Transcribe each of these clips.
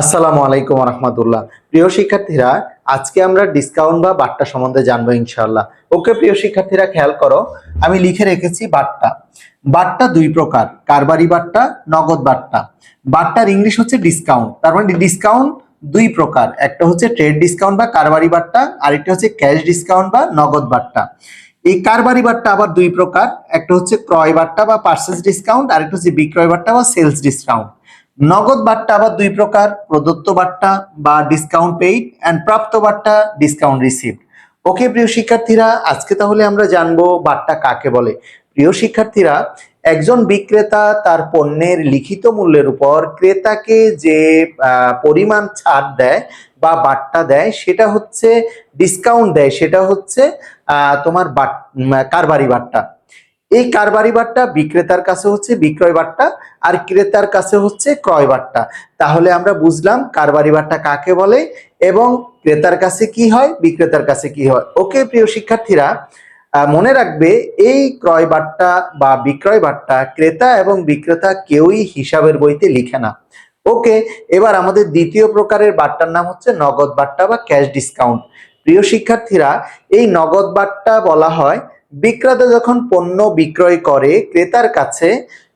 আসসালামু আলাইকুম রহমতুল্লাহ প্রিয় শিক্ষার্থীরা, আজকে আমরা ডিসকাউন্ট বা বাট্টা সম্বন্ধে জানব ইনশাআল্লাহ। ওকে, প্রিয় শিক্ষার্থীরা, খেয়াল করো, আমি লিখে রেখেছি বাট্টা। বাট্টা দুই প্রকার, কারবারি বাট্টা, নগদ বাট্টা। বাট্টার ইংলিশ হচ্ছে ডিসকাউন্ট, তার মানে ডিসকাউন্ট দুই প্রকার, একটা হচ্ছে ট্রেড ডিসকাউন্ট বা কারবারি বাট্টা, আরেকটা হচ্ছে ক্যাশ ডিসকাউন্ট বা নগদ বাট্টা। এই কারবারি বাট্টা আবার দুই প্রকার, একটা হচ্ছে ক্রয় বাট্টা বা পার্সেস ডিসকাউন্ট, আরেকটা হচ্ছে বিক্রয় বাট্টা বা সেলস ডিসকাউন্ট। নগদ বাট্টা আবার দুই প্রকার, প্রদত্ত বাট্টা বা ডিসকাউন্ট পেইড অ্যান্ড প্রাপ্ত বাট্টা ডিসকাউন্ট রিসিভড ওকে প্রিয় শিক্ষার্থীরা, আজকে তাহলে আমরা জানব বাট্টা কাকে বলে। প্রিয় শিক্ষার্থীরা, একজন বিক্রেতা তার পণ্যের লিখিত মূল্যের উপর ক্রেতাকে যে পরিমাণ ছাড় দেয় বা বাট্টা দেয়, সেটা হচ্ছে ডিসকাউন্ট দেয়, সেটা হচ্ছে তোমার কারবারি বাট্টা। এই কারবারি বাট্টা বিক্রেতার কাছে হচ্ছে, বিক্রয় বাট্টা আর ক্রেতার কাছে হচ্ছে ক্রয় বাট্টা তাহলে আমরা বুঝলাম কারবারি বাট্টা কাকে বলে এবং ক্রেতার কাছে কি হয়, বিক্রেতার কাছে কি হয়। ওকে, প্রিয় শিক্ষার্থীরা মনে রাখবে এই ক্রয় বাট্টা বা বিক্রয় বাট্টা ক্রেতা এবং বিক্রেতা কেউই হিসাবের বইতে লিখে না। ওকে, এবার আমাদের দ্বিতীয় প্রকারের বাট্টার নাম হচ্ছে নগদ বাট্টা বা ক্যাশ ডিসকাউন্ট। প্রিয় শিক্ষার্থীরা, এই নগদ বাট্টা বলা হয় বিক্রেতা যখন পণ্য বিক্রয় করে ক্রেতার কাছে,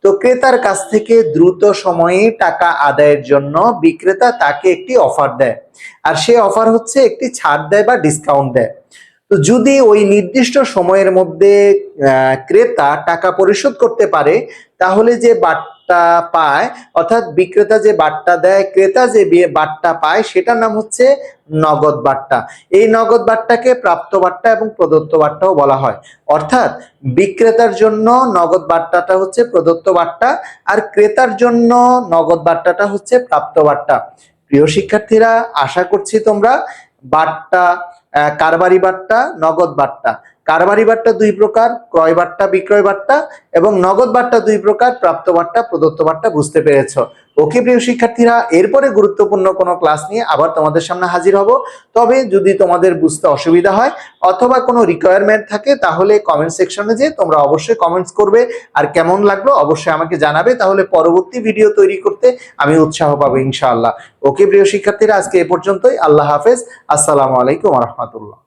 তো ক্রেতার কাছ থেকে দ্রুত সময়ে টাকা আদায়ের জন্য বিক্রেতা তাকে একটি অফার দেয়। আর সে অফার হচ্ছে একটি ছাড় দেয় বা ডিসকাউন্ট দেয়। তো যদি ওই নির্দিষ্ট সময়ের মধ্যে ক্রেতা টাকা পরিশোধ করতে পারে, তাহলে যে বাট্টা পায়, অর্থাৎ বিক্রেতা যে বাট্টা দেয়, ক্রেতা যে বি- বাট্টা পায়, সেটার নাম হচ্ছে নগদ বাট্টা এই নগদ বাট্টাকে প্রাপ্ত বাট্টা এবং প্রদত্ত বাট্টাও বলা হয়। অর্থাৎ বিক্রেতার জন্য নগদ বাট্টাটা হচ্ছে প্রদত্ত বাট্টা আর ক্রেতার জন্য নগদ বাট্টাটা হচ্ছে প্রাপ্ত বাট্টা প্রিয় শিক্ষার্থীরা, আশা করছি তোমরা বাট্টা কারবারি বাট্টা নগদ বাট্টা কারবারি বাট্টা দুই প্রকার, ক্রয় বাট্টা বিক্রয় বাট্টা এবং নগদ বাট্টা দুই প্রকার, প্রাপ্ত বাট্টা প্রদত্ত বাট্টা বুঝতে পেরেছ। ওকে প্রিয় শিক্ষার্থীরা, এরপরে গুরুত্বপূর্ণ কোনো ক্লাস নিয়ে আবার তোমাদের সামনে হাজির হব। তবে যদি তোমাদের বুঝতে অসুবিধা হয় অথবা কোনো রিকোয়ারমেন্ট থাকে, তাহলে কমেন্ট সেকশনে যে তোমরা অবশ্যই কমেন্টস করবে। আর কেমন লাগল অবশ্যই আমাকে জানাবে। তাহলে পরবর্তী ভিডিও তৈরি করতে আমি উৎসাহ পাবো ইনশাআল্লাহ। ওকে প্রিয় শিক্ষার্থীরা, আজকে এ পর্যন্তই। আল্লাহ হাফেজ। আসসালামু আলাইকুম রহমতুল্লাহ।